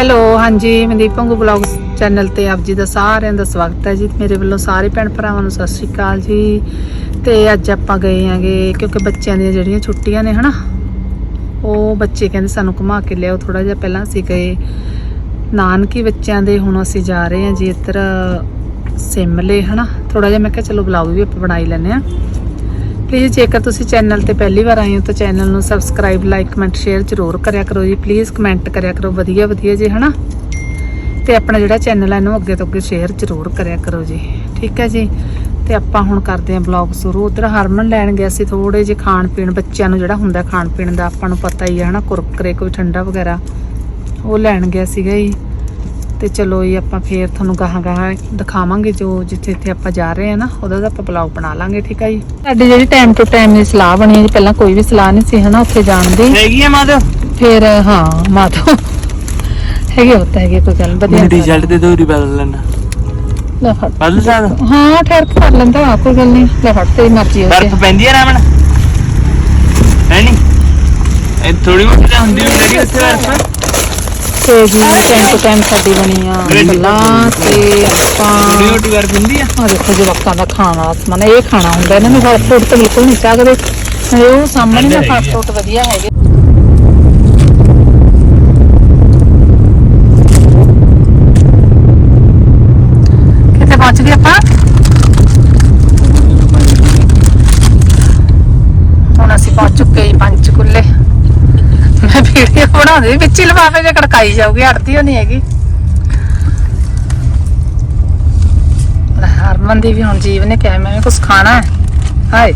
Hello ਹਾਂਜੀ, ਮਨਦੀਪ ਪੰਗੂ blogs channel ਤੇ ਆਪ ਜੀ ਦਾ ਸਾਰਿਆਂ ਦਾ ਸਵਾਗਤ ਹੈ ਜੀ। ਮੇਰੇ ਵੱਲੋਂ ਸਾਰੇ ਭੈਣ ਭਰਾਵਾਂ ਨੂੰ ਸਤਿ ਸ਼੍ਰੀ ਅਕਾਲ ਜੀ। ਤੇ ਅੱਜ ਆਪਾਂ ਗਏ ਆਂਗੇ ਕਿਉਂਕਿ ਬੱਚਿਆਂ ਦੀਆਂ ਜਿਹੜੀਆਂ ਛੁੱਟੀਆਂ ਨੇ, ਹਨਾ? ਉਹ ਬੱਚੇ ਕਹਿੰਦੇ ਸਾਨੂੰ ਘੁਮਾ ਕੇ ਲਿਆਓ ਥੋੜਾ ਜਿਹਾ ਪਹਿਲਾਂ ਅਸੀਂ ਗਏ। ਨਾਨਕੀ ਬੱਚਿਆਂ ਦੇ ਹੁਣ ਅਸੀਂ ਜਾ ਰਹੇ ਹਾਂ ਜੀ ਇੱਧਰ ਸਿਮਲੇ, ਹਨਾ? ਥੋੜਾ ਜਿਹਾ ਮੈਂ ਕਿਹਾ ਚਲੋ ਬਲੌਗ ਵੀ ਆਪਾਂ ਬਣਾਈ ਹੀ ਲੈਂਦੇ ਆ ਪਲੀਜ਼ ਜੇਕਰ ਤੁਸੀਂ ਚੈਨਲ ਤੇ ਪਹਿਲੀ ਵਾਰ ਆਏ ਹੋ ਤਾਂ ਚੈਨਲ ਨੂੰ ਸਬਸਕ੍ਰਾਈਬ ਲਾਈਕ ਕਮੈਂਟ ਸ਼ੇਅਰ ਜ਼ਰੂਰ ਕਰਿਆ ਕਰੋ ਜੀ। ਪਲੀਜ਼ ਕਮੈਂਟ ਕਰਿਆ ਕਰੋ, ਵਧੀਆ ਵਧੀਆ ਜੀ, ਹਨਾ? ਤੇ ਆਪਣਾ ਜਿਹੜਾ ਚੈਨਲ ਹੈ ਇਹਨੂੰ ਅੱਗੇ ਤੋਂ ਅੱਗੇ ਸ਼ੇਅਰ ਜ਼ਰੂਰ ਕਰਿਆ ਕਰੋ ਜੀ। ਠੀਕ ਹੈ ਜੀ? ਤੇ ਆਪਾਂ ਹੁਣ ਕਰਦੇ ਹਾਂ ਬਲੌਗ ਸ਼ੁਰੂ। ਉਧਰ ਹਰਮਨ ਲੈਣ ਗਿਆ ਸੀ ਥੋੜੇ ਜਿਹੇ ਖਾਣ ਪੀਣ ਬੱਚਿਆਂ ਨੂੰ ਜਿਹੜਾ ਹੁੰਦਾ ਖਾਣ ਪੀਣ ਦਾ, ਆਪਾਂ ਨੂੰ ਪਤਾ ਹੀ ਹੈ ਹਨਾ, ਕੁਰਕਰੇ ਕੋਈ ਠੰਡਾ ਵਗੈਰਾ। ਉਹ ਲੈਣ ਗਿਆ ਸੀਗਾ ਜੀ। ਤੇ ਚਲੋ ਜੀ ਆਪਾਂ ਫੇਰ ਤੁਹਾਨੂੰ ਗਾਹਾਂ ਗਾਹਾਂ ਦਿਖਾਵਾਂਗੇ ਜੋ ਜਿੱਥੇ ਇੱਥੇ ਆਪਾਂ ਜਾ ਰਹੇ ਹਾਂ ਨਾ ਉਹਦਾ ਆਪਾਂ ਬਲੌਗ ਬਣਾ ਲਾਂਗੇ ਠੀਕ ਹੈ ਜੀ? ਸਾਡੀ ਜਿਹੜੀ ਟਾਈਮ ਟੂ ਟਾਈਮ ਦੀ ਸਲਾਹ ਬਣੀ ਹੈ ਜੀ ਪਹਿਲਾਂ ਕੋਈ ਵੀ ਸਲਾਹ ਨਹੀਂ ਸੀ ਹਨਾ ਉੱਥੇ ਜਾਣ ਦੀ। ਹੈਗੀ ਆ ਮਾਦ ਫਿਰ ਹਾਂ ਮਾਧੋ ਹੈਗੇ ਹੁੰਦਾ ਹੈਗੇ ਕੋਈ ਗੱਲ ਨੀ, ਵਧੀਆ ਰਿਜ਼ਲਟ ਦੇ ਦੋ ਰੀ ਬਦਲ ਲੈਣਾ ਲੈ ਫੜ। ਬਦਲ ਸਕਦਾ ਹਾਂ ਠਹਿਰ ਕੇ ਕਰ ਲੈਂਦਾ ਵਾ, ਕੋਈ ਗੱਲ ਨਹੀਂ ਲੈ ਫੜ ਤੇਰੀ ਮਰਜ਼ੀ ਹੋਵੇ ਬਰਫ ਪੈਂਦੀ ਆ ਰਾਮਣ ਹੈ ਨਹੀਂ ਇਹ ਥੋੜੀ ਮੋਟੀ ਹੁੰਦੀ ਹੁੰਦੀ ਹੈ ਉੱਥੇ ਬਰਫ ਤੇ ਜੀ ਟਾਈਮ ਟੂ ਟਾਈਮ ਸਾਡੀ ਬਣੀ ਆ ਗੱਲਾਂ ਤੇ ਥੋੜੀ ਆਪਾਂ ਮੋਟੀ ਬਰਫ ਹੁੰਦੀ ਆ ਆ ਦੇਖੋ ਜਵਾਕਾਂ ਦਾ ਖਾਣ ਵਾਲਾ ਸਮਾਨ ਇਹ ਖਾਣਾ ਹੁੰਦਾ ਇਹਨਾਂ ਨੂੰ ਫਲ ਫਰੂਟ ਤਾਂ ਬਿਲਕੁਲ ਨਹੀਂ ਚਾਹਦੇ ਉਹ ਸਾਹਮਣੇ ਨਾ ਫਲ ਫਰੂਟ ਵਧੀਆ ਹੈਗੇ ਕਿੱਥੇ ਪਹੁੰਚ ਗਏ ਆਪਾਂ ਹੁਣ ਅਸੀਂ ਪਹੁੰਚ ਚੁੱਕੇ ਜੀ ਪੰਚਕੁੱਲੇ ਮੈਂ ਵੀਡੀਓ ਬਣਾਉਂਦੀ ਵਿੱਚ ਹੀ ਲਫਾਫੇ ਜੇ ਕੜਕਾਈ ਜਾਊਗੀ ਅੜਦੀ ਹੋਣੀ ਹੈਗੀ। ਹਰਮਨ ਦੀ ਵੀ ਹੁਣ ਜੀਵ ਨੇ ਕਿਹਾ, ਮੈਂ ਵੀ ਕੁਝ ਖਾਣਾ ਹੈ। ਹਾਏ।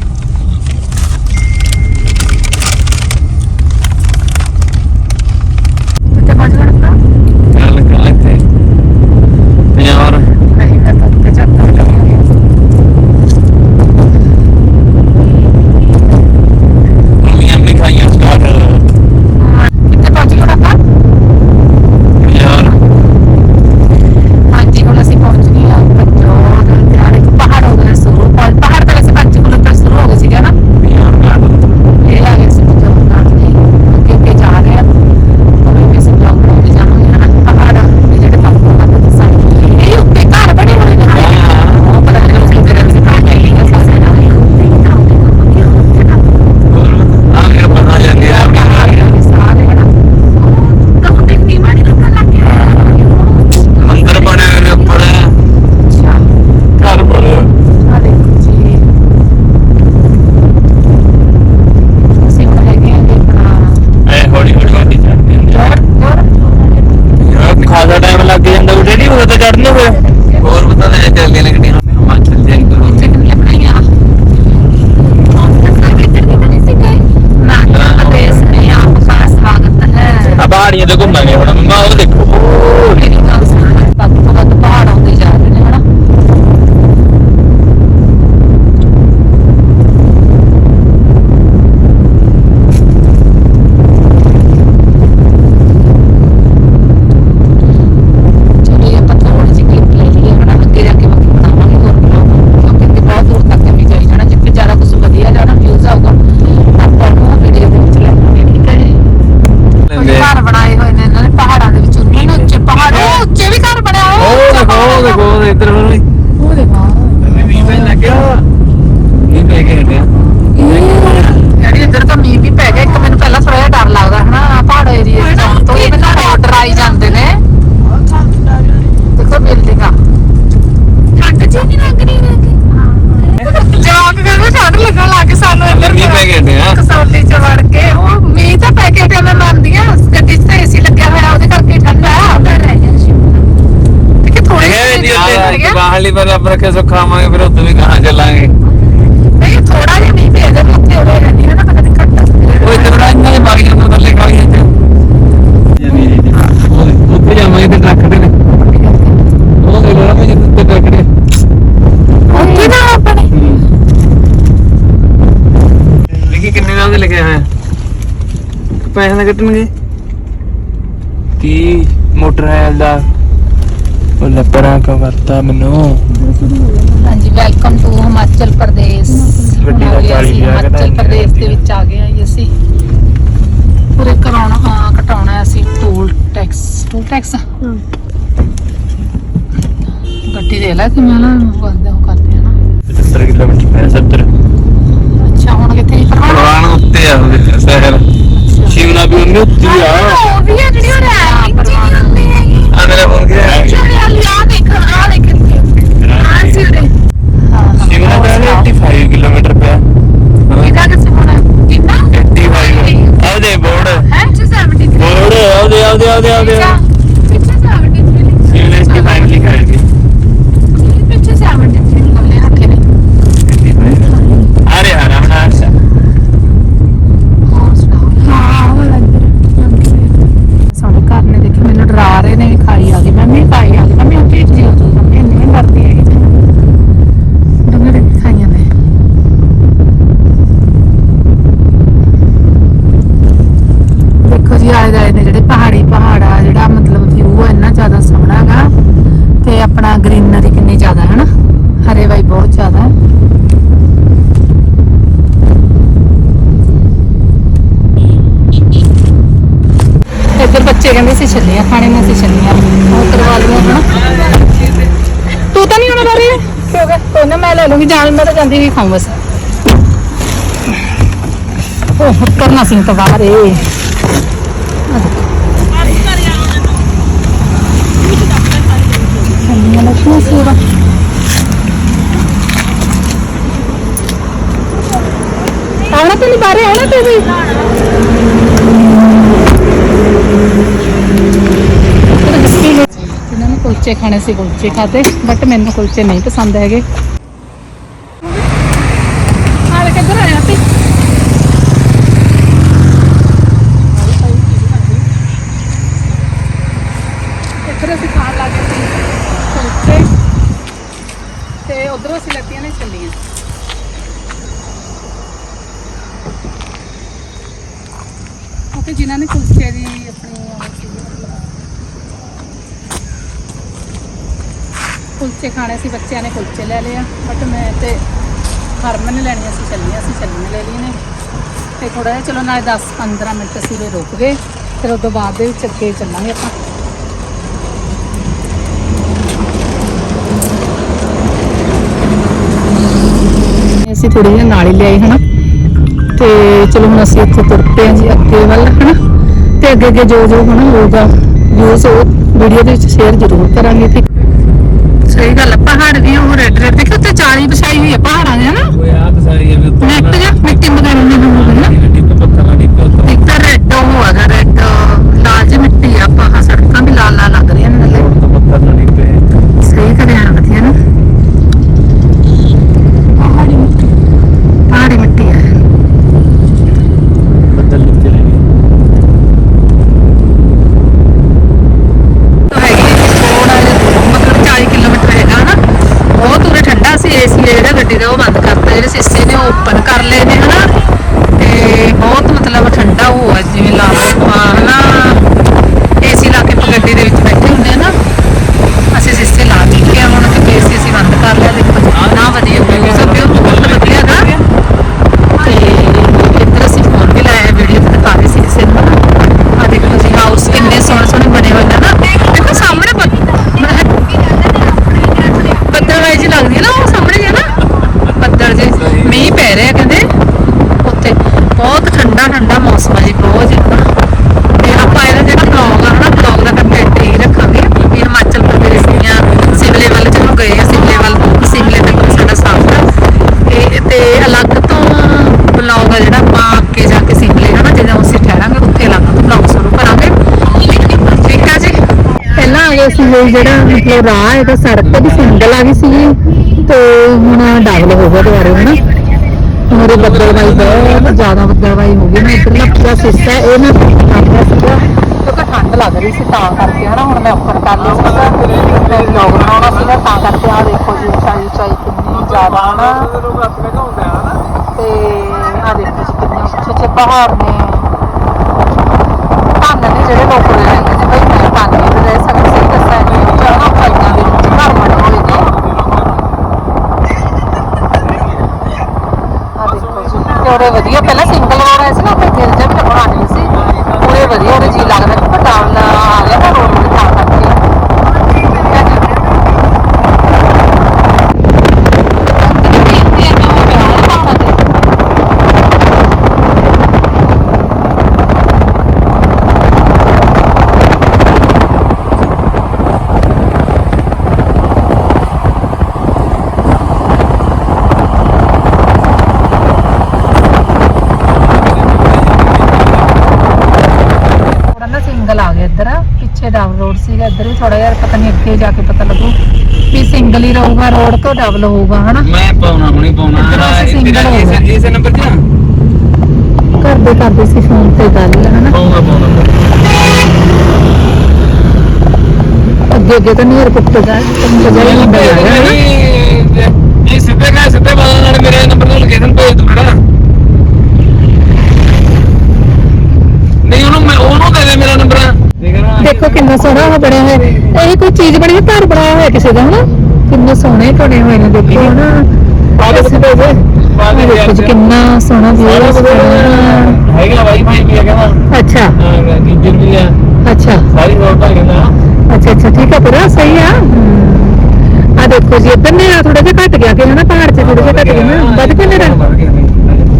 ਹੈ ਆ ਪਹਾੜੀਆਂ ਤੇ ਘੁੰਮਾਂਗੇ ਹੁਣ ਮੰਮਾ ਉਹ ਦੇਖੋ ਮੇਰੀ ਗੱਲ ਸੁਣ ਤੱਕ ਤੋਂ ਵੱਧ ਪਹਾੜ ਆਉਂਦੇ ਜਾ ਰਹੇ ਨੇ ਹਨਾ ਚਲੋ ਇਹ ਆਪਾਂ ਥੋੜੀ ਜਿਹੀ ਕਲਿੱਪ ਲੈ ਲਈਏ ਹਨਾ ਅੱਗੇ ਜਾ ਕੇ ਬਾਕੀ ਬਣਾਵਾਂਗੇ ਹੋਰ ਬਲੌਗ ਕਿਉਂਕਿ ਅੱਗੇ ਬਹੁਤ ਦੂਰ ਤੱਕ ਵੀ ਜਾਈ ਜਾਣਾ ਜਿੱਥੇ ਜ਼ਿਆਦਾ ਕੁਝ ਵਧੀਆ ਜਾਣਾ ਵਿਊਜ਼ ਆਊਗਾ ਆਪਾਂ ਨੂੰ ਵੀਡੀਓ ਦੇ ਵਿੱਚ ਲੈਣਗੇ ਠੀਕ ਹੈ ਜੀ ਕੁਝ ਘਰ ਬਣਾਏ ਹੋਏ ਨੇ ਇਹਨਾਂ ਨੇ ਪਹਾੜਾਂ ਦੇ ਵਿੱਚ ਉੱਚੇ ਨੇ ਉੱਚੇ ਪਹਾੜ ਉਹ ਉੱਚੇ ਵੀ ਘਰ ਬਣਿਆ ਉਹ ਉਹ ਉੱਚਾ ਦੇਖੋ ਉਹ ਪਹਾੜ ਦੇਖੋ ਉਹ ਇੱਧਰ ਨੂੰ ਵੀ ਉਹ ਦੇਖੋ ਮੀਂਹ ਪੈਣ ਲੱਗਿਆ ਇਹ ਪੈ ਕੇ ਹਟਿਆ ਜਿਹੜੀ ਇੱਧਰ ਤਾਂ ਮੀਂਹ ਵੀ ਪੈ ਗਿਆ ਇੱਕ ਮੈਨੂੰ ਪਹਿਲਾਂ ਥੋੜਾ ਜਿਹਾ ਡਰ ਲੱਗਦਾ ਹਨਾ ਪਹਾੜ ਏਰੀਆ ਚ ਤੋਂ ਇਹ ਮੈਨੂੰ ਬਹੁਤ ਡਰਾਈ ਜਾਂਦੇ ਨੇ ਦੇਖੋ ਬਿਲਡਿੰਗਾਂ ਠੰਡ ਜੀ ਨਹੀਂ ਲੱਗ ਰਹੀ ਜਵਾਕ ਕਹਿੰਦੇ ਠੰਡ ਲੱਗਣ ਲੱਗ ਗਈ ਸਾਨੂੰ ਇੱਧਰ ਮੀਂਹ ਪੈ ਕੇ ਹਟਿਆ ਕਸੌਲੀ ਚ ਵੜ ਕੇ ਉਹ ਮੀਂਹ ਤਾਂ ਪੈ ਕੇ ਤੇ ਮੈਂ ਮੰਨਦੀ ਆ ਗੱਡੀ 'ਚ ਤਾਂ ਏਸੀ ਲੱਗਿਆ ਹੋਇਆ ਉਹਦੇ ਕਰਕੇ ਠੰਡਾ ਆ ਤੇ ਕਿ ਥੋੜੀ ਇਹ ਜਿਹੀ ਨਹੀਂ ਠੰਡ ਪਰ ਰੱਬ ਰੱਖੇ ਸੁੱਖ ਖਾਵਾਂਗੇ ਫਿਰ ਉੱਥੇ ਵੀ ਕਹਾਂ ਚੱਲਾਂਗੇ। ਨਹੀਂ ਥੋੜਾ ਜਿਹਾ ਮੀਂਹ ਪੈ ਜਾਵੇ ਉੱਥੇ ਹੋ ਜਾਂਦੀ ਹੈ ਨਾ ਪਤਾ ਨਹੀਂ ਘੱਟ ਉਹ ਇੱਧਰ ਬੜਾ ਇਹਨਾਂ ਦੇ ਬਾਗ ਜਾਂਦਾ ਥੱਲੇ ਖਾਈ ਇੱਥੇ। ਉੱਥੇ ਜਾਵਾਂਗੇ ਤੇ ਟਰੱਕ ਦੇ ਨੇ ਉਹ ਦੇ ਲੋੜਾ ਮੈਂ ਜਿੱਥੇ ਟਰੱਕ ਦੇ ਉੱਥੇ ਨਾ। ਆਪਣੇ ਲਿਖੀ ਕਿੰਨੇ ਦਾ ਉਹਦੇ ਲਿਖਿਆ ਹੋਇਆ। ਪੈਸੇ ਨਾ ਕੱਟਣਗੇ। 30 ਮੋਟਰ ਹੈ ਦਾ। ਉਹ ਲੱਪਰਾਂ ਕਾ ਵਰਤਾ ਮੈਨੂੰ। ਹਾਂਜੀ ਵੈਲਕਮ ਟੂ ਹਿਮਾਚਲ ਪ੍ਰਦੇਸ਼। ਗੱਡੀ ਦਾ 40 ਅਸੀਂ ਹਜ਼ਾਰ ਹਿਮਾਚਲ ਘਟਾਇਆ ਪ੍ਰਦੇਸ਼ ਦੇ ਵਿੱਚ ਆ ਗਏ ਹਾਂ ਜੀ ਅਸੀਂ। ਪੂਰੇ ਕਰਾਉਣਾ ਹਾਂ ਘਟਾਉਣਾ ਹੈ ਅਸੀਂ ਟੋਲ ਟੈਕਸ ਟੋਲ ਟੈਕਸ ਗੱਡੀ ਦੇ ਲੈ ਕਿ ਮੈਂ ਨਾ ਬੰਦ ਉਹ ਕਰਦੇ ਆ ਨਾ। 75 ਕਿਲੋਮੀਟਰ ਪਿਆ 70 ਅੱਛਾ ਹੁਣ ਕਿੱਥੇ ਜੀ ਪਰਵਾਹ ਪ੍ਰਵਾਨ ਉੱਤੇ ਆ ਉਹਦੇ ਸ਼ਹਿਰ। ਸ਼ਿਮਲਾ ਵੀ ਉਹਨੇ ਉੱਤੇ ਆ। ਉਹ ਵੀ ਆ ਜਿਹੜੀ ਉਹ ਰੈਪਿੰਗ ਜੀ ਹੁੰਦੀ ਹੈਗੀ। ਆ ਮੇਰਾ ਫੋਨ ਕਿਹਾ ਚਲੇ ਆ ਲਿਆ ਦੇਖ ਆ ਦੇਖ ਆ ਸੀ ਉਰੇ ਸ਼ਿਮਲਾ ਦਾ 85 ਕਿਲੋਮੀਟਰ ਪਿਆ। ਇਹਦਾ ਕਿਸ ਹੋਣਾ? ਕਿੰਨਾ? 85 ਆਉਦੇ ਬੋਰਡ। ਹੈ 73 ਬੋਰਡ ਆਉਦੇ ਆਉਦੇ ਆਉਦੇ ਆਉਦੇ ਪਿੱਛੇ 73 ਸ਼ਿਮਲਾ 85 ਲਿਖਾ ਹੈ ਜੀ ਪਿੱਛੇ 73 ਲੈ ਰੱਖੇ ਨੇ ਆ ਰਿਹਾ ਰਾਮ ਨਾਲ ਹੋਰ ਸੁਣਾਓ ਹਾਂ ਉਹ ਲੱਗ ਸਾਡੇ ਘਰ ਨੇ ਦੇਖੀ ਮੈਨੂੰ ਡਰਾ ਰਹੇ ਨੇ ਵੀ ਖਾਈ ਆ ਗਈ ਮੰਮੀ ਖਾਈ ਆ ਗਈ ਮੰਮੀ ਉਹ ਢੀਠ ਜੀ ਹੋ ਜੂ ਮੰਮੀ ਇੰਨੀ ਡਰਦੀ ਹੈਗੀ ਦੋਨੇ ਦੇ ਖਾਈਆਂ ਨੇ ਦੇਖੋ ਜੀ ਆਏ ਗਏ ਨੇ ਜਿਹੜੇ ਪਹਾੜੀ ਪਹਾੜਾ ਜਿਹੜਾ ਮਤਲਬ ਵਿਊ ਹੈ ਇੰਨਾ ਜ਼ਿਆਦਾ ਸੋਹਣਾ ਹੈਗਾ ਤੇ ਆਪਣਾ ਗ੍ਰੀਨਰੀ ਕਿੰਨੀ ਜ਼ਿਆਦਾ ਹੈ ਨਾ ਹਰੇ ਵਾਈ ਬਹੁਤ ਜ਼ਿਆਦਾ ਹੈ ਇੱਧਰ ਬੱਚੇ ਕਹਿੰਦੇ ਸੀ ਛੱਲੀਆਂ ਖਾਣੇ ਨੇ ਅਸੀਂ ਛੱਲੀਆਂ ਉਹ ਕਰਵਾ ਲਈਆਂ ਹਨਾ ਤੂੰ ਤਾਂ ਨਹੀਂ ਆਉਣਾ ਬਾਰੇ ਕਿਉਂ ਗਾ ਕੋਈ ਨਾ, ਮੈਂ ਲੈ ਲੂੰਗੀ ਜਾਣ ਮੈਂ ਤਾਂ ਜਾਂਦੀ ਵੀ ਖਾਉਂ ਬਸ। ਉਹ ਕਰਨਾ ਸੀ ਤਾਂ ਬਾਹਰ ਏ। ਛੱਲੀਆਂ ਲੱਗੀਆਂ ਸੀ ਉਹਦਾ ਆਉਣਾ ਤੇ ਨਹੀਂ ਬਾਰੇ ਆਉਣਾ ਤੇ ਵੀ ਇਹਨਾਂ ਨੇ ਕੁਲਚੇ ਖਾਣੇ ਸੀ ਕੁਲਚੇ ਖਾਦੇ ਬਟ ਮੈਨੂੰ ਕੁਲਚੇ ਨਹੀਂ ਪਸੰਦ ਹੈਗੇ ਹਾਲੇ ਕਿੱਧਰ ਆਇਆ ਸੀ ਇੱਧਰ ਅਸੀਂ ਖਾਣ ਲੱਗ ਗਏ ਸੀ ਕੁਲਚੇ ਤੇ ਉਧਰੋਂ ਅਸੀਂ ਲੱਤੀਆਂ ਨੇ ਚੱਲੀਆਂ ਕਿਉਂਕਿ ਜਿਨ੍ਹਾਂ ਨੇ ਕੁਲਚੇ ਦੀ ਆਪਣੀ ਉਹ ਸੀ ਕੁਲਚੇ ਖਾਣੇ ਸੀ ਬੱਚਿਆਂ ਨੇ ਕੁਲਚੇ ਲੈ ਲਿਆ ਬਟ ਮੈਂ ਤੇ ਹਰਮਨ ਨੇ ਲੈਣੀਆਂ ਸੀ ਚੱਲੀਆਂ ਸੀ ਚੱਲੀਆਂ ਲੈ ਲਈਆਂ ਨੇ। ਤੇ ਥੋੜਾ ਜਿਹਾ, ਚਲੋ ਨਾਲੇ 10 15 ਮਿੰਟ ਅਸੀਂ ਉਰੇ ਰੁਕ ਗਏ, ਫਿਰ ਉਸ ਤੋਂ ਬਾਅਦ ਦੇ ਵਿੱਚ ਅੱਗੇ ਚੱਲਾਂਗੇ ਆਪਾਂ। ਅਸੀਂ ਥੋੜੀ ਜਿਹੀ ਨਾਲ ਹੀ ਲਿਆਈ, ਹਨਾ? ਤੇ ਚਲੋ ਹੁਣ ਅਸੀਂ ਇੱਥੇ ਤੁਰ ਪਏ ਜੀ ਅੱਗੇ ਵੱਲ, ਹਨਾ? ਤੇ ਅੱਗੇ ਅੱਗੇ ਜੋ ਜੋ, ਹਨਾ ਹੋਊਗਾ ਵਿਊਜ਼ ਉਹ ਵੀਡੀਓ ਦੇ ਵਿੱਚ ਸ਼ੇਅਰ ਜ਼ਰੂਰ ਕਰਾਂਗੇ ਤੇ ਸਹੀ ਗੱਲ ਹੈ ਪਹਾੜ ਦੀ ਉਹ ਰੈਡ ਰੈਡ ਚਾਲੀ ਵਿਛਾਈ ਹੋਈ ਹੈ ਪਹਾੜਾਂ ਦੇ ਹਨਾ? ਉਹ ਯਾਦ ਸਾਰੀ ਹੈ ਵੀ ਉੱਤੇ ਨੈਟ ਜਾਂ ਮਿੱਟੀ ਵਗੈਰਾ ਦੀ ਹੋਊਗੀ ਨਾ ਡਿੱਪ ਪੱਥਰ ਨਾਲ ਡਿੱਪ ਉੱਤੇ ਇੱਕ ਤਾਂ ਰੈਡ ਉਹ ਹੈਗਾ ਰੈਡ ਲਾਲ ਜਿਹੀ ਮਿੱਟੀ ਆ ਪਹਾ ਸੜਕਾਂ ਵੀ ਲਾਲ ਲਾਲ ਲੱਗ ਰਹੀਆਂ ਨੇ ਨਾਲੇ ਪੱਥਰ ਨਾਲ ਡਿੱਪੇ ਸਹੀ ਕਰਿਆ ਵਧੀਆ ਨਾ ਪਹਾੜੀ ਮਿੱਟੀ ਪਹਾੜੀ ਮਿੱਟੀ ਹੈ ਬੱਦਲ ਉੱਤੇ ਲੈ ਗਏ ਤਾਂ ਹੈਗੀ ਹੈ ਥੋੜਾ ਜਿਹਾ ਦੂਰ, ਮਤਲਬ 40 ਕਿਲੋਮੀਟਰ ਹੈਗਾ ਹਨਾ ਬਹੁਤ ਉਰੇ ਠੰਡਾ ਸੀ ਏਸੀ ਜਿਹੜਾ ਗੱਡੀ ਦਾ ਉਹ ਬੰਦ ਕਰਤਾ ਜਿਹੜੇ ਸਿੱਸੇ ਨੇ ਉਹ ਓਪਨ ਕਰ ਲਏ ਨੇ ਹਨਾ ਤੇ ਬਹੁਤ ਮਤਲਬ ਠੰਡਾ ਹੋਆ ਜਿਵੇਂ ਲਾ ਲਓ ਆਪਾਂ ਹਨਾ ਏਸੀ ਲਾ ਕੇ ਆਪਾਂ ਗੱਡੀ ਦੇ ਵਿੱਚ ਬੈਠੇ ਹੁੰਦੇ ਆ ਨਾ ਅਸੀਂ ਸਿੱਸੇ ਲਾ ਦਿੱਤੇ ਆ ਹੁਣ ਤੇ ਏਸੀ ਅਸੀਂ ਬੰਦ ਕਰ ਲਿਆ ਦੇਖੋ ਨਾ ਵਧੀਆ ਵਿਊ ਸਭ ਬਹੁਤ ਵਧੀਆ ਦਾ ਤੇ ਇੱਧਰ ਅਸੀਂ ਫੋਨ ਵੀ ਲਾਇਆ ਵੀਡੀਓ ਤੇ ਦਿਖਾ ਰਹੀ ਸੀ ਕਿਸੇ ਨੂੰ ਆ ਦੇਖੋ ਜੀ ਹਾਊਸ ਕਿੰਨੇ ਸੋਹਣੇ ਸੋਹਣੇ ਬਣੇ ਹੋਏ ਨੇ ਨਾ ਦੇਖੋ ਸਾਹਮਣੇ ਬੱਦਲ ਵਾਈ ਜੀ ਲੱਗਦੀ ਹੈ ਨਾ ਉਹ ਸਾਹਮਣੇ ਜੇ ਨਾ ਬੱਦਲ ਜੇ ਮੀਂਹ ਪੈ ਰਿਹਾ ਕਹਿੰਦੇ ਉੱਤੇ ਬਹੁਤ ਠੰਡਾ ਠੰਡਾ ਮੌਸਮ ਹੈ ਜੀ ਬਹੁਤ ਜ਼ਿਆਦਾ ਤੇ ਆਪਾਂ ਇਹਦਾ ਜਿਹੜਾ ਬਲੌਗ ਆ ਨਾ ਬਲੌਗ ਦਾ ਕੰਟੈਂਟ ਹੀ ਰੱਖਾਂਗੇ ਵੀ ਹਿਮਾਚਲ ਪ੍ਰਦੇਸ਼ ਦੀਆਂ ਸਿਮਲੇ ਵੱਲ ਜਦੋਂ ਗਏ ਆ ਸਿਮਲੇ ਵੱਲ ਸਿਮਲੇ ਤੱਕ ਸਾਡਾ ਸਫ਼ਰ ਇਹ ਤੇ ਅਲੱਗ ਤੋਂ ਬਲੌਗ ਆ ਜਿਹੜਾ ਆਪਾਂ ਅੱਗੇ ਜਾ ਕੇ ਸਿਮਲੇ ਹਨਾ ਜਦੋਂ ਅਸੀਂ ਠਹਿਰਾਂਗੇ ਉੱਥੇ ਅਲੱਗ ਤੋਂ ਬਲੌਗ ਸ਼ੁਰੂ ਕਰਾਂਗੇ ਠੀਕ ਆ ਜੀ ਪਹਿਲਾਂ ਸੀ ਜਿਹੜਾ ਮਤਲਬ ਰਾਹ ਇਹਦਾ ਸੜਕ ਦੀ ਸਿੰਗਲ ਆ ਗਈ ਸੀ ਤੇ ਹੁਣ ਡਬਲ ਹੋ ਗਿਆ ਦੁਬਾਰਾ, ਹਨਾ? ਮੇਰੇ ਬੱਦਲਵਾਈ ਬਹੁਤ ਜ਼ਿਆਦਾ ਬੱਦਲਵਾਈ ਹੋ ਗਈ ਨਾ, ਇਧਰਲਾ ਪੂਰਾ ਸਿੱਸਾ ਇਹ ਨਾ ਕਰਦਾ ਸੀਗਾ। ਕਿਉਂਕਿ ਠੰਡ ਲੱਗ ਰਹੀ ਸੀ ਤਾਂ ਕਰਕੇ, ਹਨਾ? ਹੁਣ ਮੈਂ ਉੱਪਰ ਕਰ ਲਿਆ ਸੀਗਾ ਮੈਂ ਵਲੌਗ ਬਣਾਉਣਾ ਸੀਗਾ, ਤਾਂ ਕਰਕੇ ਆ ਦੇਖੋ ਜੀ, ਉਚਾਈ ਉਚਾਈ ਕਿੰਨੀ ਜ਼ਿਆਦਾ, ਹਨਾ? ਤੇ ਆ ਦੇਖੋ ਜੀ, ਕਿੰਨੇ ਉੱਚੇ ਉੱਚੇ ਪਹਾੜ ਨੇ ਧੰਨ ਨੇ ਜਿਹੜੇ ਲੋਕ ਰਹਿੰਦੇ ਨੇ ਬਈ ਮੈਂ ਧੰਨ ਨਹੀਂ ਰਹਿ ਸਕਦੀ ਸਹੀ ਦੱਸਾਂ ਜੀ ਚੜਨਾ ਪਾਈਆਂ ਦੇ ਵਿੱਚ ਘਰ ਬਣੇ ਹੋਏ ਨੇ ਆ ਦੇਖੋ ਜੀ ਤੇ ਉਹਦੇ ਵਧੀਆ ਪਹਿਲਾਂ ਸਿੰਗਲ ਰੋਡ ਆਇਆ ਸੀ ਨਾ ਉੱਥੇ ਦਿਲ ਜਿਹਾ ਵੀ ਲੱਗਣਾ ਨਹੀਂ ਸੀ ਪੂਰੇ ਵਧੀਆ ਉਹਦੇ ਜੀ ਲੱਗਦਾ ਕਿ ਪਟਾਲ ਰੋਡ ਸੀਗਾ ਇੱਧਰ ਵੀ ਥੋੜਾ ਜਿਹਾ ਪਤਾ ਨਹੀਂ ਅੱਗੇ ਜਾ ਕੇ ਪਤਾ ਲੱਗੂ ਵੀ ਸਿੰਗਲ ਹੀ ਰਹੂਗਾ ਰੋਡ ਤੋਂ ਡਬਲ ਹੋਊਗਾ ਹਨਾ? ਮੈਂ ਪਾਉਣਾ ਹੁਣੀ ਪਾਉਣਾ। ਤੇਰਾ ਇਸ। ਇਸ ਨੰਬਰ ਤੇ? ਕਰਦੇ ਕਰਦੇ ਸੀ ਫੋਨ ਤੇ ਗੱਲ ਹਨਾ? ਪਾਉਣਾ ਪਾਉਣਾ ਅੱਗੇ ਅੱਗੇ ਤਾਂ ਨੇਰ ਕੁੱਟਦਾ ਤੁਹਾਨੂੰ ਬਜਾਈ ਨਹੀਂ ਇਹ ਸਿੱਧੇ ਕਾ ਸਿੱਧੇ ਬਾਲਾਂ ਨਾਲ ਮੇਰੇ ਨੰਬਰ ਤੋਂ ਲੋਕੇਸ਼ਨ ਭੇਜ ਦੂ ਬੜਾ ਨਹੀਂ ਉਹਨੂੰ ਮੈਂ ਉਹਨੂੰ ਦੇ ਦੇ ਮੇਰਾ ਨੰਬਰ। ਦੇਖੋ ਕਿੰਨਾ ਸੋਹਣਾ ਉਹ ਬਣਿਆ ਹੋਇਆ ਇਹ ਕੋਈ ਚੀਜ਼ ਬਣੀ ਹੈ ਘਰ ਬਣਾਇਆ ਹੋਇਆ ਕਿਸੇ ਦਾ ਹਨਾ? ਕਿੰਨੇ ਸੋਹਣੇ ਬਣੇ ਹੋਏ ਨੇ ਦੇਖੋ ਹਨਾ? ਜੀ ਕਿੰਨਾ ਸੋਹਣਾ ਵਿਊ ਹੈਗਾ ਵਾਈਫਾਈ ਵੀ ਹੈਗਾ ਨਾ ਅੱਛਾ। ਹਾਂ ਗੀਜਰ ਵੀ ਆ। ਅੱਛਾ। ਸਾਰੀ ਤਾਂ ਕਹਿੰਦਾ ਅੱਛਾ ਅੱਛਾ ਠੀਕ ਹੈ ਪੂਰਾ ਸਹੀ ਆ। ਆ ਦੇਖੋ ਜੀ ਇੱਧਰ ਨੇ ਥੋੜਾ ਜਿਹਾ ਘਟ ਗਿਆ ਕਿ ਹਨਾ? ਪਹਾੜ 'ਚ ਥੋੜਾ ਜਿਹਾ ਘਟ ਗਿਆ ਨਾ ਵੱਧ ਕੇ ਮੇਰਾ।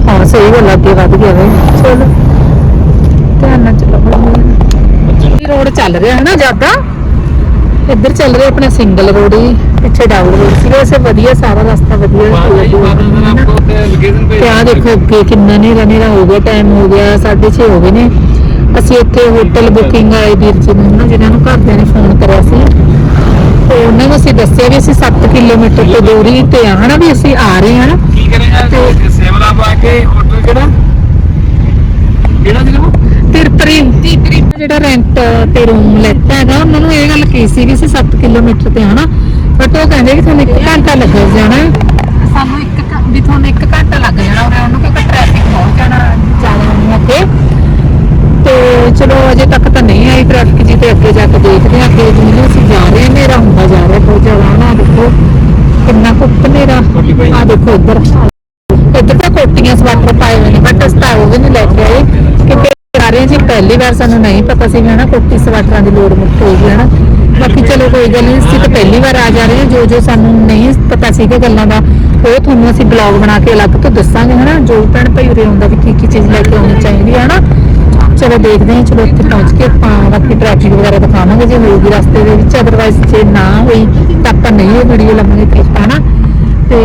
ਹਾਂ ਸਹੀ ਗੱਲ ਆ, ਅੱਗੇ ਵੱਧ ਗਿਆ ਵੇ। ਚਲੋ ਧਿਆਨ ਨਾਲ ਚੱਲੋ ਇਹ ਰੋਡ ਚੱਲ ਰਿਹਾ ਹੈ ਨਾ ਜ਼ਿਆਦਾ। ਇੱਧਰ ਚੱਲ ਰਿਹਾ ਆਪਣਾ ਸਿੰਗਲ ਰੋਡ ਹੀ ਪਿੱਛੇ ਡਬਲ ਰੋਡ ਸੀਗਾ ਵੈਸੇ ਵਧੀਆ ਸਾਰਾ ਰਸਤਾ ਵਧੀਆ। ਤੇ ਆ ਦੇਖੋ ਅੱਗੇ ਕਿੰਨਾ ਨੇਰਾ ਨੇਰਾ ਹੋ ਗਿਆ ਟਾਈਮ ਹੋ ਗਿਆ 6:30 ਹੋ ਗਏ ਨੇ। ਅਸੀਂ ਇੱਥੇ ਹੋਟਲ ਬੁਕਿੰਗ ਆਏ ਵੀਰ ਜੀ ਨੂੰ ਨਾ ਜਿਨ੍ਹਾਂ ਨੂੰ ਘਰਦਿਆਂ ਨੇ ਫੋਨ ਕਰਿਆ ਸੀ। ਤੇ ਉਹਨਾਂ ਨੂੰ ਅਸੀਂ ਦੱਸਿਆ ਵੀ ਅਸੀਂ 7 ਕਿਲੋਮੀਟਰ ਤੋਂ ਦੂਰੀ ਤੇ ਆ ਹਨਾ ਵੀ ਅਸੀਂ ਆ ਰਹੇ ਹਾਂ। ਕੀ ਕਰੇਗਾ ਸੇਵਲਾ ਪਾ ਕੇ ਹੋਟਲ ਕਿਹੜਾ? ਕਿਹੜਾ ਸੀ ਉਹ ਤਿਰਪਰੀ ਤਿਰਪਰੀ ਜਿਹੜਾ ਰੈਂਟ ਤੇ ਰੂਮ ਲੈਤਾ ਹੈਗਾ, ਉਹਨਾਂ ਨੂੰ ਇਹ ਗੱਲ ਕੀ ਸੀ ਕਿ ਅਸੀਂ 7 ਕਿਲੋਮੀਟਰ ਤੇ, ਹਨਾ? ਬਟ ਉਹ ਕਹਿੰਦੇ ਕਿ ਤੁਹਾਨੂੰ 1 ਘੰਟਾ ਲੱਗ ਜਾਣਾ ਸਾਨੂੰ ਇੱਕ ਵੀ ਤੁਹਾਨੂੰ 1 ਘੰਟਾ ਲੱਗ ਜਾਣਾ, ਉਰੇ ਉਹਨੂੰ ਕਿਉਂਕਿ ਟ੍ਰੈਫਿਕ ਬਹੁਤ ਜਾਣਾ ਜ਼ਿਆਦਾ ਨਹੀਂ ਅੱਗੇ। ਤੇ ਚਲੋ, ਅਜੇ ਤੱਕ ਤਾਂ ਨਹੀਂ ਆਈ ਟ੍ਰੈਫਿਕ ਜੀ, ਤੇ ਅੱਗੇ ਜਾ ਕੇ ਦੇਖਦੇ ਹਾਂ। ਅੱਗੇ ਜਿਵੇਂ ਅਸੀਂ ਜਾ ਰਹੇ ਹਾਂ ਹਨੇਰਾ ਹੁੰਦਾ ਜਾ ਰਿਹਾ ਬਹੁਤ ਜ਼ਿਆਦਾ ਨਾ ਦੇਖੋ, ਕਿੰਨਾ ਕੁੱਪ ਹਨੇਰਾ ਆ ਦੇਖੋ ਇੱਧਰ। ਇੱਧਰ ਤਾਂ ਕੋਟੀਆਂ ਸਵਾਟਰ ਪਾਏ ਹੋਏ ਨੇ ਬਟ ਅਸੀਂ ਉਹ ਵੀ ਨਹੀਂ ਲੈ ਕੇ ਆਏ। ਕਿਉਂਕਿ ਪਹਿਲੀ ਵਾਰ ਸਾਨੂੰ ਨਹੀਂ ਪਤਾ ਸੀ ਹਨਾ ਕੋਟੀ ਸਵਾਟਰਾਂ ਦੀ ਲੋੜ ਮੁੱਕ ਹੋਏਗੀ ਹਨਾ। ਬਾਕੀ ਚਲੋ ਕੋਈ ਗੱਲ ਨਹੀਂ, ਅਸੀਂ ਤਾਂ ਪਹਿਲੀ ਵਾਰ ਆ ਜਾ ਰਹੇ ਹਾਂ, ਜੋ ਜੋ ਸਾਨੂੰ ਨਹੀਂ ਪਤਾ ਸੀਗਾ ਗੱਲਾਂ ਦਾ, ਉਹ ਤੁਹਾਨੂੰ ਅਸੀਂ ਬਲੌਗ ਬਣਾ ਕੇ ਅਲੱਗ ਤੋਂ ਦੱਸਾਂਗੇ, ਹਨਾ। ਜੋ ਭੈਣ ਭਾਈ ਉਰੇ ਹੁੰਦਾ ਵੀ ਕੀ ਕੀ ਚੀਜ਼ ਲੈ ਕੇ ਆਉਣੀ ਚਾਹੀਦੀ ਹੈ ਹਨਾ। ਚਲੋ ਦੇਖਦੇ ਹਾਂ, ਚਲੋ ਇੱਥੇ ਪਹੁੰਚ ਕੇ ਆਪਾਂ ਬਾਕੀ ਟ੍ਰੈਫਿਕ ਵਗੈਰਾ ਦਿਖਾਵਾਂਗੇ, ਜੇ ਹੋਊਗੀ ਰਸਤੇ ਦੇ ਵਿੱਚ। ਅਦਰਵਾਈਜ਼ ਜੇ ਨਾ ਹੋਈ, ਤਾਂ ਆਪਾਂ ਨਹੀਂ ਇਹ ਵੀਡੀਓ ਲਵਾਂਗੇ ਤੇ ਹਨਾ। ਤੇ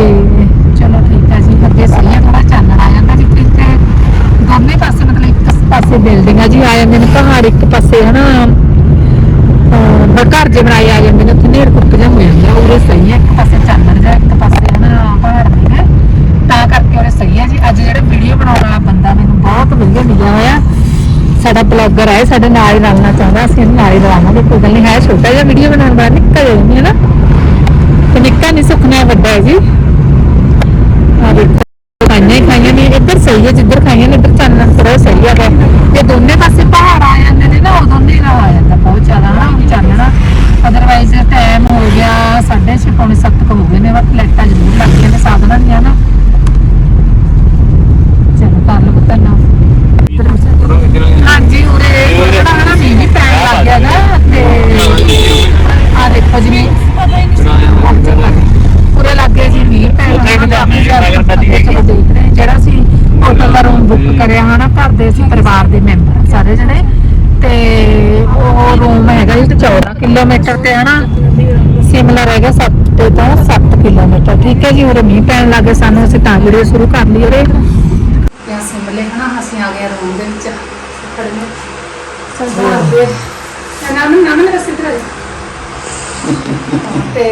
ਚਲੋ ਠੀਕ ਹੈ ਜੀ ਅੱਗੇ ਸਹੀ ਹੈ ਥੋੜਾ ਚਾਨਣ ਆ ਜਾਂਦਾ ਜਿੱਥੇ ਇੱਥੇ ਦੋਨੇ ਪਾਸੇ ਮਤਲਬ ਇੱਕ ਪਾਸੇ ਬਿਲਡਿੰਗਾਂ ਜੀ ਆ ਜਾਂਦੇ ਨੇ, ਪਹਾੜ ਇੱਕ ਪਾਸੇ ਹਨਾ ਘਰ ਜੇ ਬਣਾਏ ਆ ਜਾਂਦੇ ਨੇ, ਉੱਥੇ ਨੇੜ ਕੁੱਟ ਜਾ ਹੋ ਜਾਂਦਾ ਉਰੇ ਸਹੀ ਹੈ ਇੱਕ ਪਾਸੇ ਚਾਨਣ ਜਾ ਇੱਕ ਪਾਸੇ ਹਨਾ ਪਹਾੜ ਨੇ। ਹੈ ਤਾਂ ਕਰਕੇ ਉਰੇ ਸਹੀ ਹੈ ਜੀ। ਅੱਜ ਜਿਹੜਾ ਵੀਡੀਓ ਬਣਾਉਣ ਵਾਲਾ ਬੰਦਾ ਮੈਨੂੰ ਬਹੁਤ ਵਧੀਆ ਮਿਲਿਆ ਹੋਇਆ। ਸਾਡਾ ਬਲੌਗਰ ਹੈ ਸਾਡੇ ਨਾਲ ਹੀ ਰਲਣਾ ਚਾਹੁੰਦਾ, ਅਸੀਂ ਇਹਨੂੰ ਨਾਲ ਹੀ ਰਲਾਵਾਂਗੇ, ਕੋਈ ਗੱਲ ਨਹੀਂ, ਹੈ ਛੋਟਾ ਜਿਹਾ ਵੀਡੀਓ ਬਣਾਉਣ ਵਾਲਾ, ਨਿੱਕਾ ਜਿਹਾ ਨਹੀਂ ਹੈ ਨਾ ਤੇ ਨਿੱਕਾ ਨਹੀਂ ਸੁਖਨਾ ਵੱਡਾ ਹੈ ਜੀ। ਆ ਦੇਖੋ, ਖਾਈਆਂ ਖਾਈਆਂ ਨੇ, ਇੱਧਰ ਸਹੀ ਹੈ ਜਿੱਧਰ ਖਾਈਆਂ ਨੇ, ਇੱਧਰ ਚਾਨਣ ਥੋੜਾ ਸਹੀ ਹੈਗਾ ਜੇ ਦੋਨੇ ਪਾਸੇ ਪਹਾੜ ਆ ਜਾਂਦੇ ਨੇ ਨਾ, ਉਦੋਂ ਨਹੀਂ ਆ ਜਾਂਦਾ ਬਹੁਤ ਜ਼ਿਆਦਾ ਨਾ ਚਾਨਣਾ ਅਦਰਵਾਈਜ਼ ਟਾਈਮ ਹੋ ਗਿਆ 6:30 ਪੌਣੇ 7 ਹੋ ਗਏ ਨੇ ਬਸ ਲਾਈਟਾਂ ਜ਼ਰੂਰ ਲੱਗਦੀਆਂ ਨੇ, ਸਾਧਨਾਂ ਦੀਆਂ ਨਾ। ਚਲੋ ਕਰ ਲਓ ਪਤਾ ਨਾ ਹਾਂਜੀ, ਉਰੇ ਥੋੜਾ ਹਨਾ ਮੀਂਹ ਵੀ ਪੈਣ ਲੱਗ ਗਿਆ ਨਾ, ਤੇ ਆ ਦੇਖੋ ਜੀ ਪੂਰੇ ਲੱਗੇ ਜੀ, ਮੀਂਹ ਪੈਣ ਲੱਗ ਗਿਆ ਆਪਣੇ ਘਰ ਤੋਂ ਹਾਂ। ਜਿਹੜਾ ਅਸੀਂ ਹੋਟਲ ਦਾ ਰੂਮ ਬੁੱਕ ਕਰਿਆ ਹਨਾ ਘਰ ਦੇ ਅਸੀਂ ਪਰਿਵਾਰ ਦੇ ਮੈਂਬਰ ਸਾਰੇ ਜਣੇ। ਤੇ ਉਹ ਰੂਮ ਹੈਗਾ ਜੀ 14 ਕਿਲੋਮੀਟਰ ਤੇ ਹਨਾ ਸਿਮਲਾ ਰਹਿ ਗਿਆ 7 ਤੋਂ 7 ਕਿਲੋਮੀਟਰ। ਠੀਕ ਹੈ ਜੀ ਉਰੇ ਮੀਂਹ ਪੈਣ ਲੱਗੇ ਸਾਨੂੰ ਅਸੀਂ ਤਾਂ ਵੀਡੀਓ ਸ਼ੁਰੂ ਕਰ ਲਈ ਉਰੇ। ਕਿਆ ਸਿਮਲੇ ਹਨਾ ਅਸੀਂ ਆ ਗਏ ਰੂਮ ਦੇ ਵਿੱਚ। ਖੜੇ ਨੇ ਸਰਦਾਰ ਦੇ ਨਾਮ ਨਾਮ ਮੇਰਾ ਸਿੱਧਰਾ ਜੀ। ਤੇ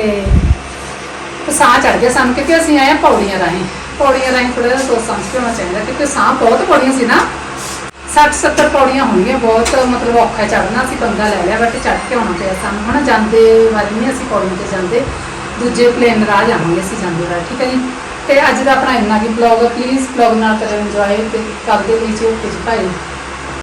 ਤੇ ਸਾਹ ਚੜ ਗਿਆ ਸਾਨੂੰ ਕਿਉਂਕਿ ਅਸੀਂ ਆਏ ਪੌੜੀਆਂ ਰਾਹੀਂ। ਪੌੜੀਆਂ ਰਾਹੀਂ ਥੋੜਾ ਜਿਹਾ ਸੋਚ ਸਮਝ ਕੇ ਹੋਣਾ ਚਾਹੀਦਾ, ਕਿਉਂਕਿ ਸਾਹ ਬਹੁਤ ਪੌੜੀਆਂ ਸੀ ਨਾ। 60 70 ਪੌੜੀਆਂ ਹੋਣਗੀਆਂ, ਬਹੁਤ ਮਤਲਬ ਔਖਾ ਚੜਨਾ ਅਸੀਂ ਪੰਗਾ ਲੈ ਲਿਆ ਬਟ ਚੜ ਕੇ ਆਉਣਾ ਪਿਆ ਸਾਨੂੰ, ਹਨਾ। ਜਾਂਦੇ ਵਾਰੀ ਨਹੀਂ ਅਸੀਂ ਪੌੜੀਆਂ ਤੇ ਜਾਂਦੇ, ਦੂਜੇ ਪਲੇਨ ਰਾਹ ਜਾਵਾਂਗੇ ਅਸੀਂ ਜਾਂਦੇ ਰਾਹ ਠੀਕ ਹੈ ਜੀ? ਤੇ ਅੱਜ ਦਾ ਆਪਣਾ ਇੰਨਾ ਕੀ ਬਲੌਗ ਪਲੀਜ਼ ਬਲੌਗ ਨਾਲ ਕਰੋ ਇੰਜੋਏ ਤੇ ਕਰਦੇ ਪਲੀਜ਼ ਓਕੇ ਜੀ ਭਾਈ।